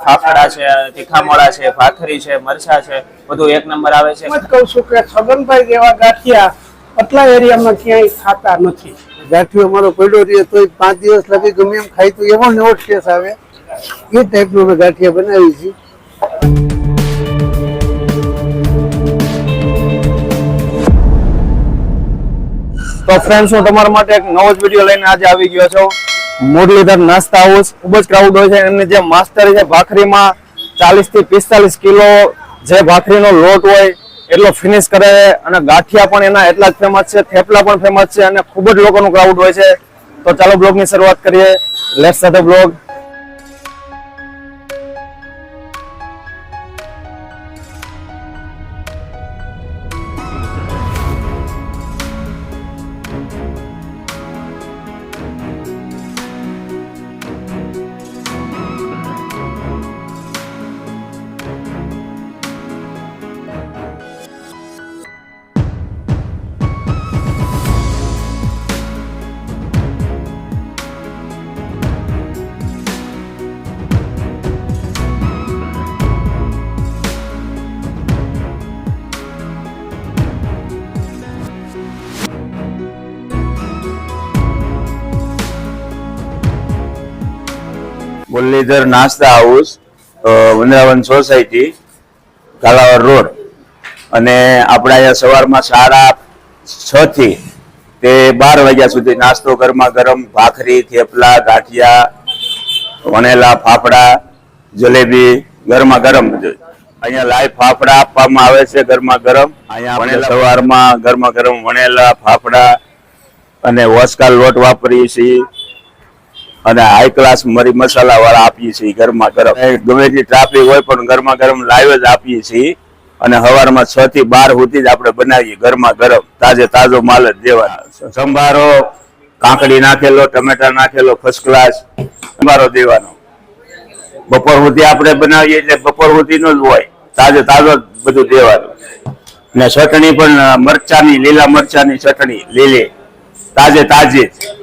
ફાફડા છે તીખા મોળા છે ભાખરી છે મરચા છે બધું એક નંબર આવે છે. એમ જ કહું છું કે છગનભાઈ જેવા ગાંઠિયા આટલા એરિયામાં ક્યાંય ખાતા નથી. ગાંઠિયો અમારો પડ્યો રહે તો પાંચ દિવસ લગી ગમે એમ ખાઈ તો એવો નવો ટેસ્ટ આવે. એ ટાઈપનો અમે ગાંઠિયા બનાવી છીએ. તો ફ્રેન્ડ્સ હું તમારા માટે એક નવો જ વીડિયો લઈને આજે આવી ગયો છું. મુરલીધર નાસ્તા હાઉસ. ખૂબ જ ક્રાઉડ હોય છે. એમની જે માસ્ટરી છે, ભાખરીમાં ચાલીસથી પિસ્તાલીસ કિલો જે ભાખરીનો લોટ હોય, એટલો ફિનિશ કરે અને ગાંઠિયા પણ એના એટલા જ ફેમસ છે. થેપલા પણ ફેમસ છે. અને ખૂબ જ લોકોનું ક્રાઉડ હોય છે. તો ચાલો બ્લોગની શરૂઆત કરીએ. લેટ્સ સાથે blog Muralidhar Nasta house Vrindavan society Kalawad road. અને આપણે અહીંયા સવારમાં સાડા છ થી તે બાર વાગ્યા સુધી નાસ્તો ગરમા ગરમ ભાખરી થેપલા ગાંઠિયા વણેલા ફાફડા જલેબી ગરમા ગરમ અહીંયા લાઈવ ફાફડા આપવામાં આવે છે ગરમા ગરમ. અહીંયા વણેલા સવારમાં ગરમા ગરમ વણેલા ફાફડા અને વસકા લોટ વાપરીએ છીએ. અને હાઈ ક્લાસ મરી મસાલા વાળા આપીએ છીએ ઘરમાં ગરમ. ગમે એટલી ટ્રાફિક હોય પણ ઘરમાં ગરમ લાઈવ જ આપીએ છીએ. અને સવારમાં છ થી બાર સુધી જ આપણે બનાવીએ ઘરમાં ગરમ, તાજે તાજો માલ જ દેવાનો. સંભારો, કાંકડી નાખેલો, ટમેટા નાખેલો ફર્સ્ટ ક્લાસ સંભારો દેવાનો. બપોર સુધી આપણે બનાવીએ એટલે બપોર સુધીનો જ હોય, તાજે તાજો બધું દેવાનું. ને ચટણી પણ મરચાની, લીલા મરચાની ચટણી, લીલી, તાજે તાજી જ.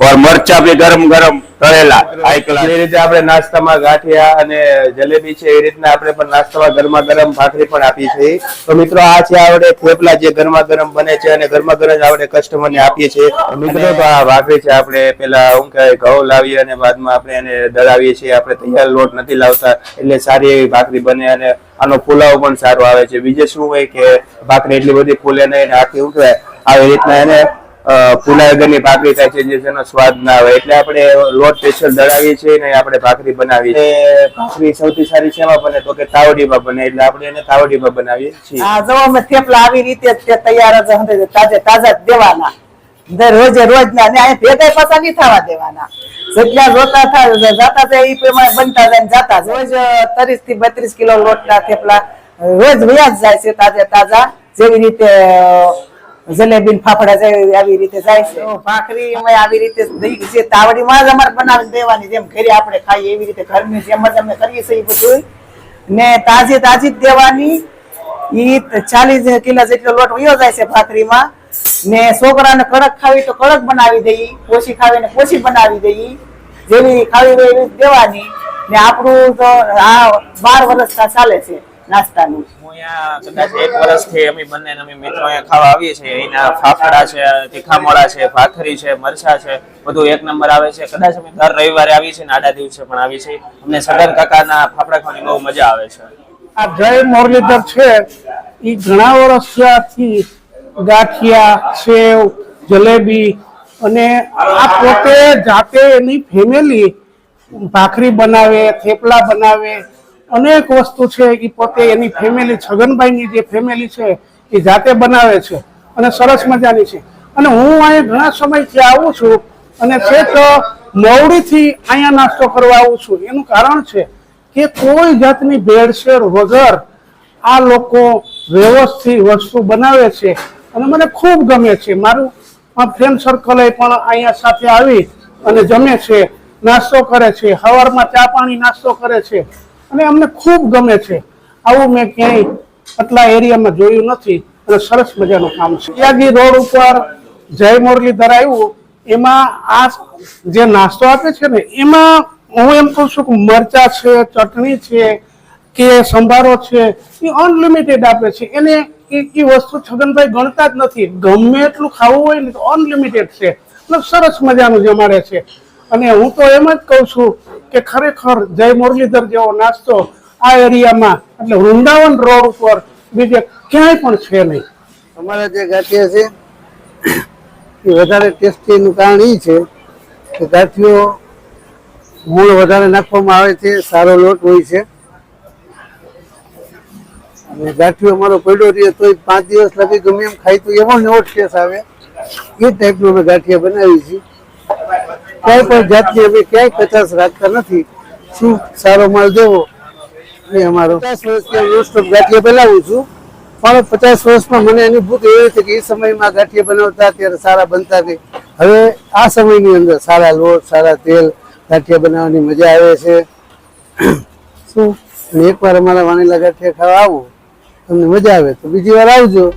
और मरचा भी गरम गरम तळेला हाई क्लास એ રીતે આપણે નાસ્તામાં ગાંઠિયા અને જલેબી છે એ રીતના આપણે પણ નાસ્તામાં ગરમા ગરમ ભાખરી પણ આપીએ છીએ તો મિત્રો આ છે આપણે થેપલા જે ગરમા ગરમ બને છે અને ગરમા ગરમ જ આપણે કસ્ટમરને આપીએ છીએ મિત્રો તો આ ભાખરી છે આપણે પેલા શું કહેવાય ઘઉં લાવીએ અને બાદમાં આપણે એને દળાવીએ છીએ આપણે તૈયાર લોટ નથી લાવતા એટલે સારી એવી ભાખરી બને અને આનો ફુલાવો પણ સારો આવે છે બીજે શું હોય કે ભાખરી એટલી બધી ફૂલે નહીં અને આખી ઉઠવાય આવી રીતના એને વગરની ભાખરી થાય છે જે જેનો સ્વાદ ના આવે. એટલે આપણે લોટ સ્પેશિયલ દળાવીએ છીએ ને આપણે ભાખરી બનાવીએ ભાખરી સૌથી સારી શેમાં બને તો કે તાવડીમાં બને એટલે આપણે એને તાવડીમાં બનાવીએ છીએ. હા જો અમે થેપલા આવી રીતે જ તૈયાર જ તાજે તાજા જ દેવાના. દર રોજે રોજ ના ને અહીં ભેગા પાછા નહીં થવા દેવાના. જેટલા જોતા થાય જાતા જાય એ પ્રમાણે બનતા જાય જાતા રોજ ત્રીસથી બત્રીસ કિલો લોટના થેપલા રોજ વ્યાજ જાય છે તાજે તાજા જેવી રીતે જલેબી ફાફડા જાય આવી રીતે જાય છે. ભાખરી અમે આવી રીતે જ દઈ તાવડી માં જ અમારે બનાવી દેવાની, જેમ ઘરે આપણે ખાઈએ એવી રીતે ઘરની જેમ જ અમે કરીએ છીએ બધું ને તાજી તાજી જ દેવાની. ઈ ચાલીસ કિલો જેટલો લોટ વયો જાય છે ભાખરીમાં. ને છોકરાને કડક ખાવી તો કડક બનાવી દઈ પોછી ખાવી ને પોછી બનાવી દઈ જેવી ખાવી હોય એવી દેવાની. ને આપણું તો આ બાર વર્ષ ચાલે છે. નાસ્તાનું. હું અહીંયા કદાચ એક વર્ષથી અમે બંને અમે મિત્રો અહીંયા ખાવા આવીએ છીએ. અહીંના ફાફડા છે તીખામોળા છે ભાખરી છે મરચા છે બધું એક નંબર આવે છે. કદાચ અમે દર રવિવારે આવીએ છીએ આડા દિવસે પણ આવીએ છીએ. અમને સગન કાકાના ફાફડા ખાવાની બહુ મજા આવે છે. આ જય મોરલીધર છે. એ ઘણા વર્ષ ત્યાંથી ગાંઠિયા સેવ જલેબી અને આ પોતે જાતે એની ફેમિલી ભાખરી બનાવે થેપલા બનાવે અનેક વસ્તુ છે એ પોતે એની ફેમિલી છગનભાઈની જે ફેમિલી છે એ જાતે બનાવે છે અને સરસ મજાની છે. અને હું અહીંયા ઘણા સમયથી આવું છું અને છેક મોવડીથી અહીંયા નાસ્તો કરવા આવું છું. એનું કારણ છે કે કોઈ જાતની ભેળસેળ વગર આ લોકો વ્યવસ્થિત વસ્તુ બનાવે છે અને મને ખૂબ ગમે છે. મારું ફ્રેન્ડ સર્કલ પણ અહીંયા સાથે આવી અને જમે છે, નાસ્તો કરે છે, સવારમાં ચા પાણી નાસ્તો કરે છે. અને અમને ખૂબ ગમે છે. આવું મેં ક્યાંય આટલા એરિયામાં જોયું નથી અને સરસ મજાનું કામ છે. યાદી રોડ ઉપર જય મોરલી આવ્યું, એમાં આ જે નાસ્તો આપે છે ને, એમાં હું એમ કહું છું કે મરચા છે, ચટણી છે, કે સંભારો છે, એ અનલિમિટેડ આપે છે. એને એ વસ્તુ છગનભાઈ ગણતા જ નથી. ગમે એટલું ખાવું હોય ને તો અનલિમિટેડ છે. મતલબ સરસ મજાનું જમાડે છે. અને હું તો એમ જ કહું છું કે ખરેખર જય મુરલીધર જેવો નાસ્તો આ એરિયામાં, એટલે વૃંદાવન રોડ ઉપર બીજે ક્યાંય પણ છે નહીં. અમારા જે ગાંઠિયા છે, એ વધારે ટેસ્ટીનું કારણ એ છે કે ગાંઠિયો મૂળ વધારે નાખવામાં આવે છે, સારો લોટ હોય છે. અને ગાંઠિયો અમારો પડ્યો રહીએ તો પાંચ દિવસ લગી ગમે એમ ખાઈ તો એવો નવો ટેસ્ટ આવે. એ ટાઈપનો અમે ગાંઠિયા બનાવી છીએ. ક્યાંય પણ જાતની અમે ક્યાંય કચાશ રાખતા નથી. શું સારો માલ દેવો એ અમારો. પચાસ વર્ષથી non-stop ગાંઠિયા બનાવું છું. પણ પચાસ વર્ષમાં મને અનુભૂતિ એવી છે કે એ સમયમાં ગાંઠિયા બનાવતા ત્યારે સારા બનતા નહીં. હવે આ સમયની અંદર સારા લોટ, સારા તેલ ગાંઠિયા બનાવવાની મજા આવે છે. શું? એકવાર અમારા વાણીલા ગાંઠિયા ખાવા આવો, તમને મજા આવે. તો બીજી વાર આવજો.